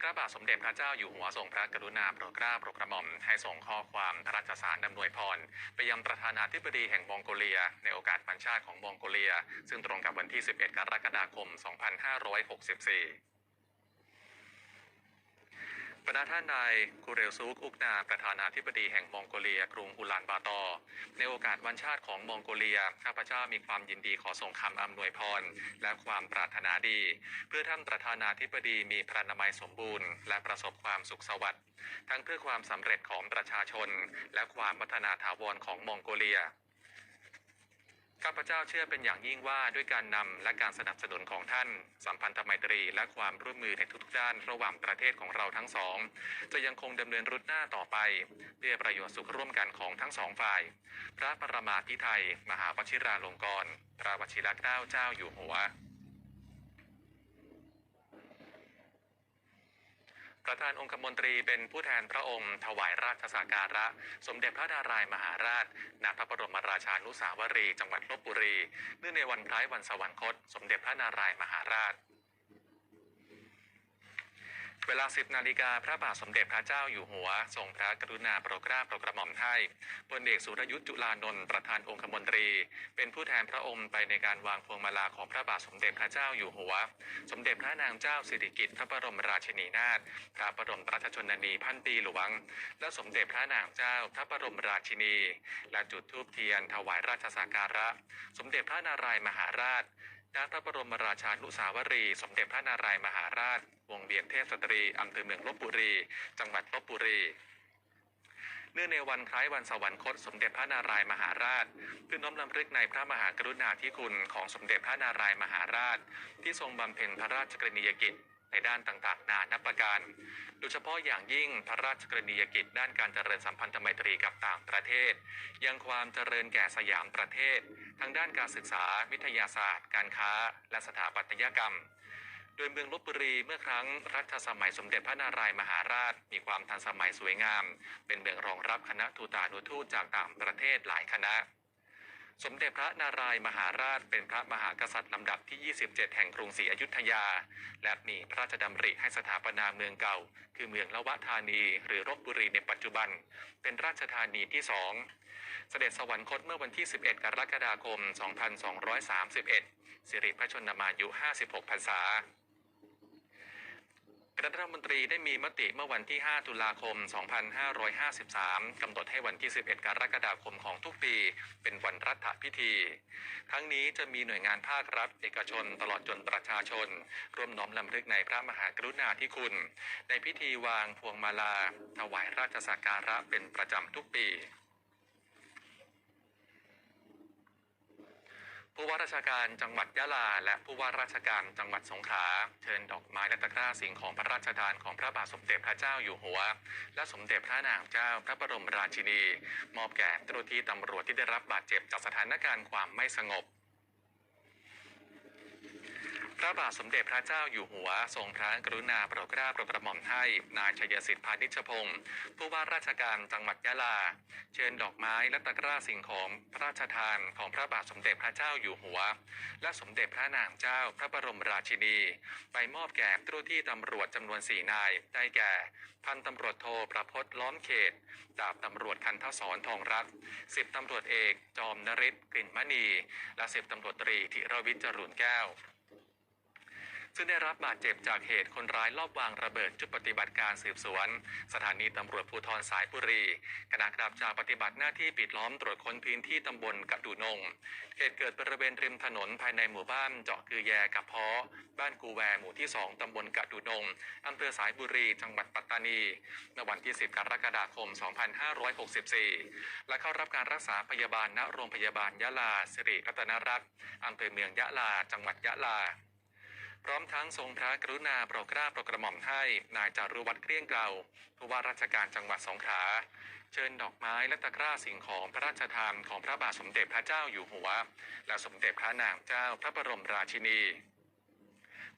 พระบาทสมเด็จพระเจ้าอยู่หัวทรงพระกรุณาโปรดเกล้าโปรดกระหม่อมให้ส่งข้อความพระราชสารดำนวยพรไปยังประธานาธิบดีแห่งมองโกเลีย ในโอกาสวันชาติของมองโกเลีย ซึ่งตรงกับวันที่ 11 กรกฎาคม 2564 บรรดาท่านนายกูเรลซูกอุกนาประธานาธิบดีแห่งมองโกเลีย กรุงอุลานบาตอ ในโอกาสวันชาติของมองโกเลีย ข้าพเจ้ามีความยินดีขอส่งคำอำนวยพร และความปรารถนาดี เพื่อท่านประธานาธิบดีมีพระนามัยสมบูรณ์ และประสบความสุขสวัสดิ์ทั้งเพื่อความสำเร็จของประชาชน และความพัฒนาถาวรของมองโกเลีย ข้าพเจ้าเชื่อเป็นอย่างยิ่งว่าด้วยการนำและการสนับสนุนของท่าน สัมพันธไมตรีและความร่วมมือในทุกๆด้านระหว่างประเทศของเราทั้งสอง จะยังคงดำเนินรุดหน้าต่อไป เพื่อประโยชน์สุขร่วมกันของทั้งสองฝ่าย พระประมาธิไทย มหาวชิราลงกรณ์พระวชิรเกล้าเจ้าอยู่หัว ประธานองคมนตรีเป็นผู้แทนพระองค์ ถวายราชสักการะ สมเด็จพระนารายมหาราชณพระบรมราชานุสาวรี จังหวัดลบบุรี เนื่องในวันคล้ายวันสวรรคต สมเด็จพระนารายมหาราช เวลา 10 นาฬิกาพระบาทสมเด็จพระเจ้าอยู่หัว ทรงพระกรุณาโปรดเกล้าโปรดกระหม่อมให้พลเอกสุรยุทธ์จุลานนท์ประธานองคมนตรี เป็นผู้แทนพระองค์ไปในการวางพวงมาลาของพระบาทสมเด็จพระเจ้าอยู่หัว สมเด็จพระนางเจ้าสิริกิติ์พระบรมราชินีนาถพระบรมราชชนนีพันปีหลวง และสมเด็จพระนางเจ้าพระบรมราชินี และจุดธูปเทียนถวายราชสักการะ สมเด็จพระนารายมหาราช ณพระบรมราชานุสาวรี สมเด็จพระนารายมหาราช วงเวียนเทพสตรีอำเภอเมืองลบบุรี จังหวัดลบบุรีเนื่องในวันคล้ายวันสวรรคตสมเด็จพระนารายมหาราชเพื่อน้อมรำลึกในพระมหากรุณาธิคุณของสมเด็จพระนารายมหาราช ที่ทรงบำเพ็ญพระราชกรณียกิจ ในด้านต่างๆ นานับประการ โดยเฉพาะอย่างยิ่งพระราชกรณียกิจด้านการเจริญสัมพันธไมตรีกับต่างประเทศ ยังความเจริญแก่สยามประเทศทางด้านการศึกษา วิทยาศาสตร์ การค้า และสถาปัตยกรรม โดยเมืองลบบุรีเมื่อครั้งรัชสมัยสมเด็จพระนารายมหาราช มีความทันสมัยสวยงาม เป็นเมืองรองรับคณะทูตานุทูตจากต่างประเทศหลายคณะ สมเด็จพระนารายมหาราชเป็นพระมหากษัตริย์ลำดับที่ 27 แห่งกรุงศรีอยุธยา และมีพระราชดำริให้สถาปนาเมืองเก่า คือเมืองละวะธานี หรือลบบุรีในปัจจุบัน เป็นราชธานีที่สองเสด็จสวรรคตเมื่อวันที่ 11 กรกฎาคม 2231 สิริพระชนมายุ 56 พรรษา รัฐมนตรีได้มีมติเมื่อวันที่ 5 ตุลาคม 2553 กำหนดให้วันที่ 11 กรกฎาคมของทุกปี เป็นวันรัฐพิธี ทั้งนี้จะมีหน่วยงานภาครัฐ เอกชนตลอดจนประชาชน ร่วมน้อมลำลึกในพระมหากรุณาธิคุณ ในพิธีวางพวงมาลา ถวายราชสักการะเป็นประจำทุกปี ผู้ว่าราชการจังหวัดยะลา และผู้ว่าราชการจังหวัดสงขลาเชิญดอกไม้และตะกร้าสิ่งของพระราชทานของพระบาทสมเด็จพระเจ้าอยู่หัว และสมเด็จพระนางเจ้าพระบรมราชินี มอบแก่เจ้าหน้าที่ตำรวจที่ได้รับบาดเจ็บจากสถานการณ์ความไม่สงบ ระบาทสมเด็จพระเจ้าอยู่หัว ทรงพระกรุณาโปรดเกล้าโปรดกระหม่อมให้ นายชัยสิทธิพานิชพงศ์ผู้ว่าราชการจังหวัดยะลา เชิญดอกไม้และตะกร้าสิ่งของพระราชทานของพระบาทสมเด็จพระเจ้าอยู่หัว และสมเด็จพระนางเจ้าพระบรมราชินี ไปมอบแก่เจ้าหน้าที่ตำรวจจำนวนสี่นาย ได้แก่ พันตำรวจโทประพจน์ล้อมเขต ดาบตำรวจคันทศรทองรักสิบตำรวจเอก จอมนริศกลิ่นมณี และสิบตำรวจตรีธิรวิจรูนแก้ว ซึ่งได้รับบาดเจ็บจากเหตุคนร้ายลอบวางระเบิดจุดปฏิบัติการสืบสวน สถานีตำรวจภูธรสายบุรีขณะกลับจากปฏิบัติหน้าที่ปิดล้อมตรวจค้นพื้นที่ตำบลกระดูนงเหตุเกิดบริเวณริมถนนภายในหมู่บ้านเจาะคือแยกับเพาะบ้านกูแวหมู่ที่ 2ตำบลกระดูนงอำเภอสายบุรีจังหวัดปัตตานีในวันที่ 10 กรกฎาคม 2564 และเข้ารับการรักษาพยาบาลณโรงพยาบาลยะลาสิริรัตนรัตน์อำเภอเมืองยะลา จังหวัดยะลา พร้อมทั้งทรงพระกรุณาโปรดเกล้าโปรดกระหม่อมให้นายจารุวัฒน์เกลี้ยงเกลาผู้ว่าราชการจังหวัดสงขลาเชิญดอกไม้และตะกร้าสิ่งของพระราชทานของพระบาทสมเด็จพระเจ้าอยู่หัว และสมเด็จพระนางเจ้าพระบรมราชินี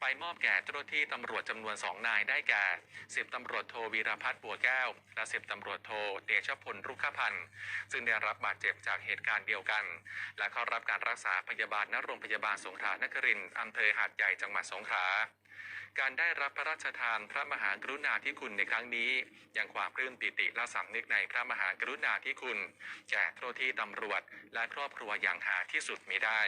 ไปมอบแก่เจ้าหน้าที่ตำรวจจำนวนสองนายได้แก่สิบตำรวจโทวีรพัฒน์บัวแก้ว และสิบตำรวจโทเดชพลรุกขพันธ์ซึ่งได้รับบาดเจ็บจากเหตุการณ์เดียวกัน และเข้ารับการรักษาพยาบาลณโรงพยาบาลสงขลานครินทร์อำเภอหาดใหญ่จังหวัดสงขลาการได้รับพระราชทานพระมหากรุณาธิคุณในครั้งนี้ ยังความปลื้มปิติและสำนึกในพระมหากรุณาธิคุณ แก่เจ้าหน้าที่ตำรวจและครอบครัวอย่างหาที่สุดมิได้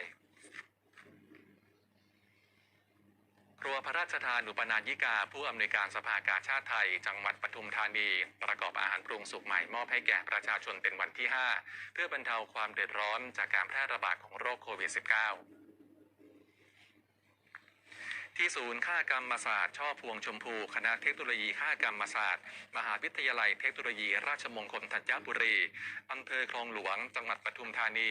ครัวพระราชทานอุปนายิกา ผู้อำนวยการสภากาชาติไทย จังหวัดปทุมธานี ประกอบอาหารปรุงสุกใหม่มอบให้แก่ประชาชนเป็นวันที่ 5 เพื่อบรรเทาความเดือดร้อนจากการแพร่ระบาดของโรคโควิด -19 ที่ศูนย์ข้ากรรมศาสตร์ช่อพวงชมพู คณะเทคโนโลยีข้ากรรมศาสตร์ มหาวิทยาลัยเทคโนโลยี ราชมงคลธัญบุรีอำเภอคลองหลวง จังหวัดปทุมธานี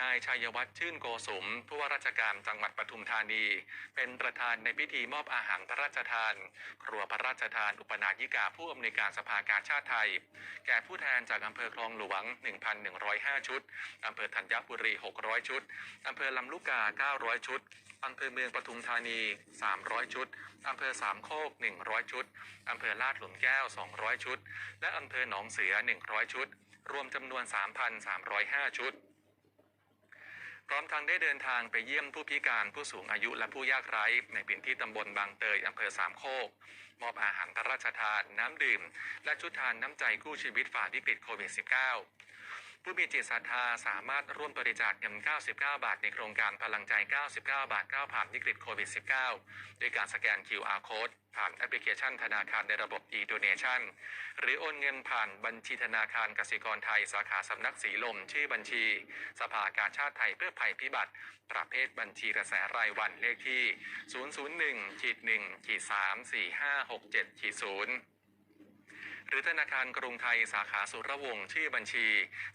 นายชัยวัฒน์ชื่นโกสมผู้ว่าราชการจังหวัดปทุมธานี เป็นประธานในพิธีมอบอาหารพระราชทาน ครัวพระราชทาน อุปนายิกาผู้อำนวยการสภากาชาติไทย แก่ผู้แทนจากอำเภอคลองหลวง 1,105 ชุดอำเภอธัญบุรี 600 ชุดอำเภอลำลูกกา 900 ชุดอำเภอเมืองปทุมธานี 300 ชุด อำเภอสามโคก 100 ชุด อำเภอลาดหลุมแก้ว 200 ชุด และอำเภอหนองเสือ 100 ชุด รวมจำนวน 3,305 ชุด พร้อมทั้งได้เดินทางไปเยี่ยมผู้พิการผู้สูงอายุและผู้ยากไร้ ในพื้นที่ตำบลบางเตยอำเภอสามโคก มอบอาหารพระราชทาน น้ำดื่ม และชุดทานน้ำใจกู้ชีวิตฝ่าวิกฤตโควิด -19 ผู้มีจิตศรัทธาสามารถร่วมบริจาคเงิน 99 บาท ในโครงการพลังใจ 99 บาท9ผ่านวิกฤตโควิด -19 ด้วยการสแกน QR Code ผ่านแอปพลิเคชันธนาคารในระบบ e-donation หรือโอนเงินผ่านบัญชีธนาคารกสิกรไทยสาขาสำนักสีลม ชื่อบัญชี สภากาชาติไทยเพื่อภัยพิบัติ ประเภทบัญชีกระแสรายวันเลขที่ 001-1-34567-0 หรือธนาคารกรุงไทยสาขาสุรวงศ์ชื่อบัญชี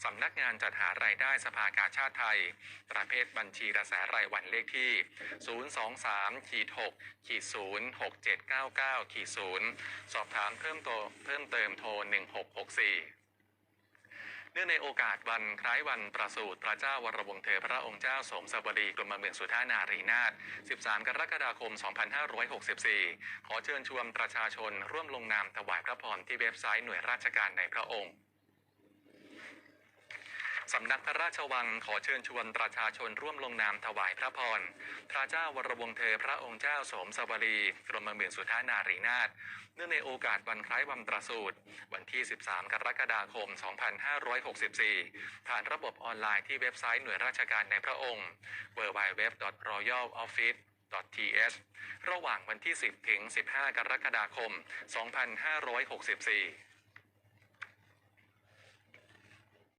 สำนักงานจัดหารายได้สภากาชาติไทย ประเภทบัญชีกระแสรายวันเลขที่ 023ขีด6ขีด0 6799ขีด0สอบถามเพิ่มโตเพิ่มเติมโทร 1664 เนื่องในโอกาสวันคล้ายวันประสูติพระเจ้าวรวงเธอพระองค์เจ้าสมสวดีกรมเมืองสุธานารีนาถ13 กรกฎาคม 2564 ขอเชิญชวนประชาชนร่วมลงนามถวายพระพรที่เว็บไซต์หน่วยราชการในพระองค์ำนักพระราชวังขอเชิญชวนประชาชนร่วมลงนามถวายพระพร พระเจ้าวรวงเธอพระองค์เจ้าสมสวดีกรมเมืองสุธานารีนาถเนื่องในโอกาสวันคล้ายวันปรสูติวันที่ 13 กรกฎาคม 2564 ผ่านระบบออนไลน์ที่เว็บไซต์หน่วยราชการในพระองค์ www.royaloffice th ระหว่างวันที่ 10 ถึง 15 กรกฎาคม 2564